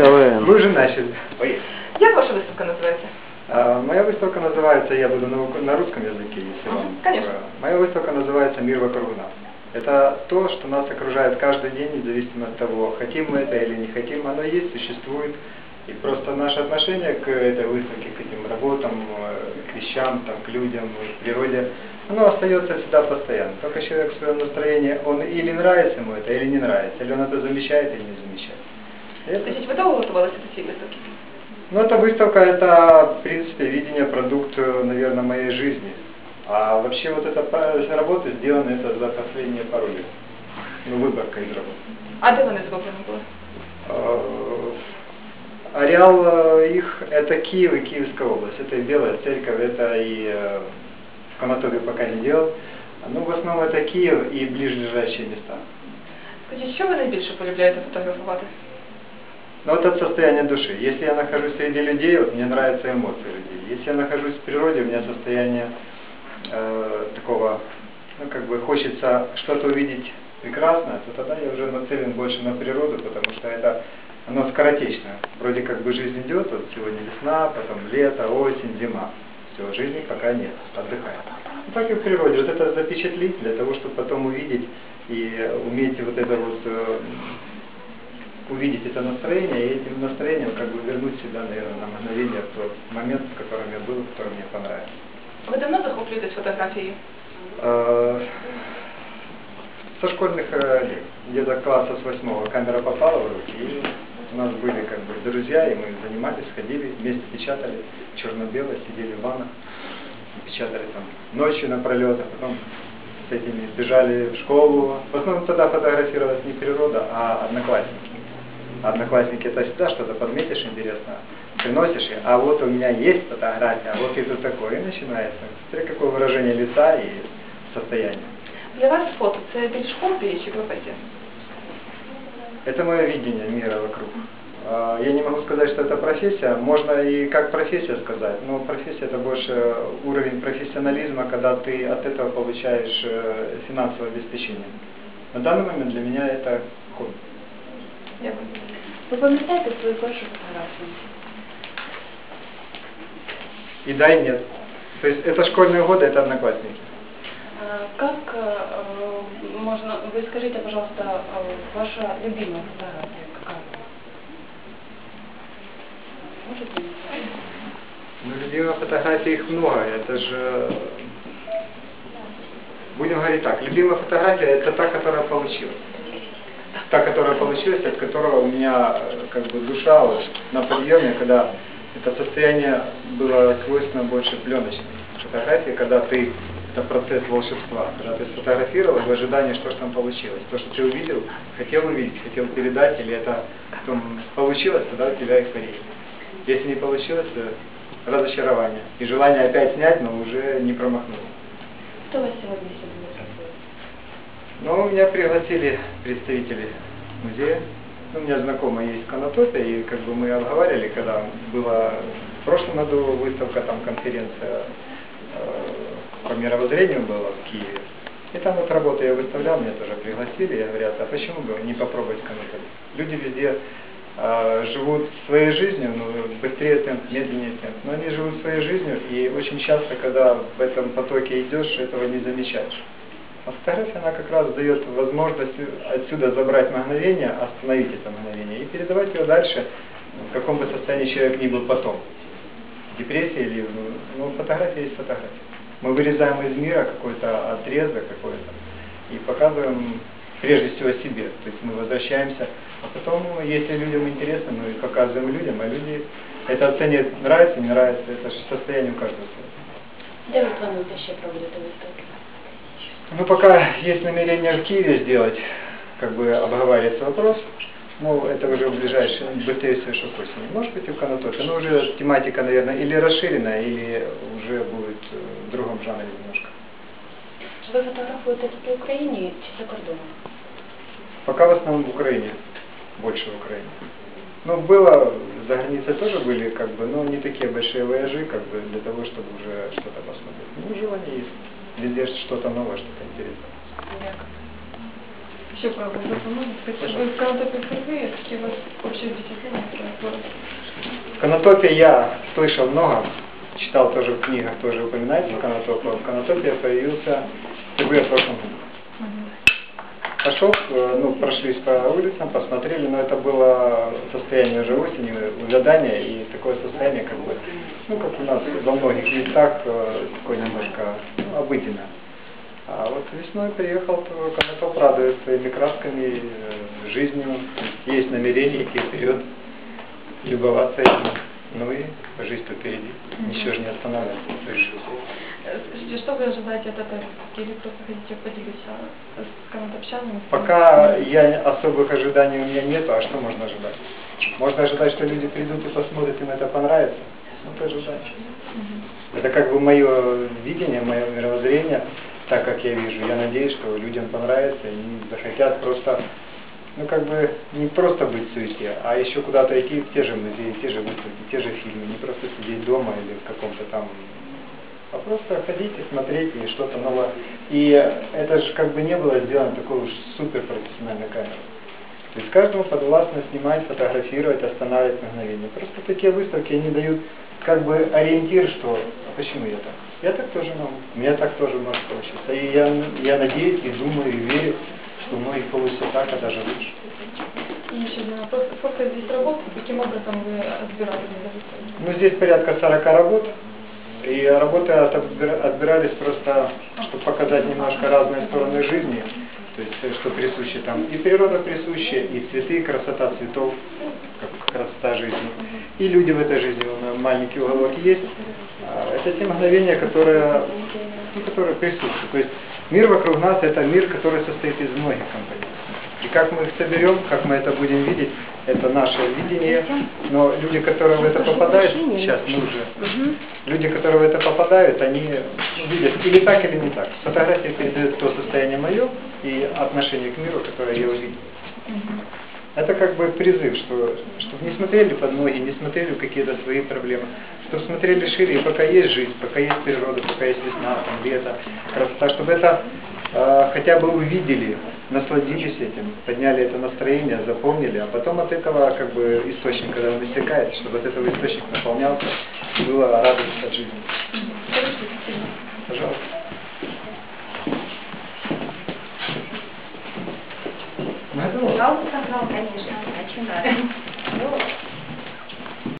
але Вы уже начали. Поехали. Як ваша виставка називається? А, Моя выставка называется, я буду на, русском языке, если вам. Конечно. Моя выставка называется «Мир вокруг нас». Это то, что нас окружает каждый день, независимо от того, хотим мы это или не хотим, оно есть, существует. И просто наше отношение к этой выставке, к этим работам, э, к вещам, там, к людям, к природе, оно остается всегда постоянно. Только человек в своем настроении, он или нравится ему это, или не нравится, или он это замечает, или не замечает. И это- Скажіть, ви довго готувалися до цієї виставки? ну, эта выставка, это, в принципе, видение, продукт, наверное, моей жизни. А вообще вот эта па- работа сделана это за последние пару лет. Ну, выборка из работ. А де вони зроблені були? Э, Ареал э, их это Киев и Киевская область. Это и Белая Церковь, это и э, в Конотопе пока не делал. Ну, в основном это Киев и ближайшие места. Скажіть, що ви найбільше полюбляєте фотографувати? Но вот от состояния души. Если я нахожусь среди людей, вот мне нравятся эмоции людей. Если я нахожусь в природе, у меня состояние э, такого, ну как бы хочется что-то увидеть прекрасное, то тогда я уже нацелен больше на природу, потому что это оно скоротечно. Вроде как бы жизнь идет, вот сегодня весна, потом лето, осень, зима. Все, жизни пока нет, отдыхаем. Ну, так и в природе. Вот это запечатлить для того, чтобы потом увидеть и уметь вот это вот э, увидеть это настроение и этим настроением как бы вернуть себя, наверное, на мгновение в тот момент, в котором я был, который мне понравился. Ви давно захоплюєтесь фотографією? Э, Со школьных э, лет, где-то класса с восьмого камера попала в руки, и у нас были как бы друзья, и мы занимались, ходили, вместе печатали, черно-бело, сидели в ваннах, печатали там ночью напролет, а потом с этими бежали в школу. В основном тогда фотографировалась не природа, а одноклассники. Одноклассники это всегда что-то подметишь интересно, приносишь, и, а вот у меня есть фотография, а вот и тут такое, и начинается. Смотри, какое выражение лица и состояние. Для вас фото це більш хобі чи професія? Это мое видение мира вокруг. А, Я не могу сказать, что это профессия. Можно и как профессия сказать, но профессия это больше уровень профессионализма, когда ты от этого получаешь э, финансовое обеспечение. На данный момент для меня это хобби. Дякую. Ви пам'ятаєте свою першу фотографію? И да, и нет. То есть это школьные годы, это одноклассники. А, Как э, можно, вы скажите, пожалуйста, э, ваша любимая фотография какая? Можете? Ну, любимых фотографий их много. Это же... Будем говорить так. Любимая фотография это та, которая получилась. Та, которая получилась, от которого у меня э, как бы душа вот, на подъеме, когда это состояние было свойственно больше пленочной фотографии, когда ты это процесс волшебства, когда ты сфотографировал в ожидании, что же там получилось. То, что ты увидел, хотел увидеть, хотел передать, или это потом получилось, тогда у тебя эйфория. Если не получилось, то разочарование. И желание опять снять, но уже не промахнулся. Кто вас сегодня запросил? Ну, меня пригласили представители музея. У меня знакомый есть в Конотопе, и как бы мы обговаривали, когда была в прошлом году выставка, там конференция э, по мировоззрению была в Киеве. И там вот работу я выставлял, меня тоже пригласили, и говорят, а почему бы не попробовать в Конотопе? Люди везде э, живут своей жизнью, ну, быстрее темп, медленнее темп, но они живут своей жизнью, и очень часто, когда в этом потоке идешь, этого не замечаешь. А фотография, она как раз дает возможность отсюда забрать мгновение, остановить это мгновение и передавать его дальше, в каком бы состоянии человек ни был потом. Депрессия или... Ну, фотография есть фотография. Мы вырезаем из мира какой-то отрезок какой-то и показываем прежде всего себе. То есть мы возвращаемся, а потом, если людям интересно, мы показываем людям, а люди это оценят, нравится, не нравится, это же состояние у каждого. Де ви плануєте ще проводити виставки? Ну, пока есть намерение в Киеве сделать, как бы обговаривается вопрос, ну, это уже в ближайшее, быстрее всего, что к осени. Может быть, и в Конотопе, но уже тематика, наверное, или расширена, или уже будет э, в другом жанре немножко. Ви фотографуєте тільки в Україні чи за кордоном? Пока в основном в Украине, больше в Украине. Ну, было, за границей тоже были, как бы, но не такие большие вояжи, как бы, для того, чтобы уже что-то посмотреть. Ну, желание есть. Везде что-то новое, что-то интересное. Дякую. Ще правда, допоможете? Ви в Конотопі впервые, такі у вас общі впечатлення? Конотопе я слышал много, читал тоже в книгах, тоже упоминается Конотопа. В Конотопе я появился впервые в прошлом году. Пошел, э, ну, прошлись по улицам, посмотрели, но это было состояние уже осени, увядания, и такое состояние, как бы, ну, как у нас во многих местах, э, такое немножко обыденное. А вот весной приехал, то Конотоп радует своими красками, э, жизнью, есть намерение идти вперед, любоваться этим. Ну и жизнь-то впереди, ничего же не останавливается. Э, Скажите, что вы ожидаете от выставки или просто хотите поделиться с канатопчанами? Пока я особых ожиданий у меня нету, а что можно ожидать? Можно ожидать, что люди придут и посмотрят, им это понравится. Ну, это как бы мое видение, мое мировоззрение, так как я вижу. Я надеюсь, что людям понравится, они захотят просто, ну как бы не просто быть в суете, а еще куда-то идти в те же музеи, те же выставки, те же фильмы, не просто сидеть дома или в каком-то там а просто ходите, смотрите и что-то новое. И это же как бы не было сделано такой уж супер профессиональной камерой. То есть каждому подвластно снимать, фотографировать, останавливать мгновение. Просто такие выставки, они дают как бы ориентир, что а почему я так? Я так тоже могу, у меня так тоже может получиться. И я, я надеюсь, и думаю, и верю, что у многих получится так, а даже лучше. И еще один вопрос. Сколько здесь работ? Каким образом вы отбирали? Ну, здесь порядка 40 работ. И работы отбирались просто, чтобы показать немножко разные стороны жизни. То есть, э, что присуще там. И природа присуща, и цветы, и красота цветов, красота жизни. И люди в этой жизни, вон, маленький уголок есть. А, Это те мгновения, которые, ну, которые присущи. То есть мир вокруг нас это мир, который состоит из многих компонентов. И как мы их соберем, как мы это будем видеть, это наше видение. Но люди, которые в это попадают, сейчас мы уже, люди, которые в это попадают, они видят или так, или не так. Фотография передает то состояние мое и отношение к миру, которое я увидел. Это как бы призыв, что чтобы не смотрели под ноги, не смотрели какие-то свои проблемы, чтобы смотрели шире, и пока есть жизнь, пока есть природа, пока есть весна, там, лето, красота, чтобы это э, хотя бы увидели, насладились этим, подняли это настроение, запомнили, а потом от этого как бы источник, когда он истекает, чтобы от этого источник наполнялся, было радость от жизни. Пожалуйста. Пожалуйста, собрал, конечно. Начинаем.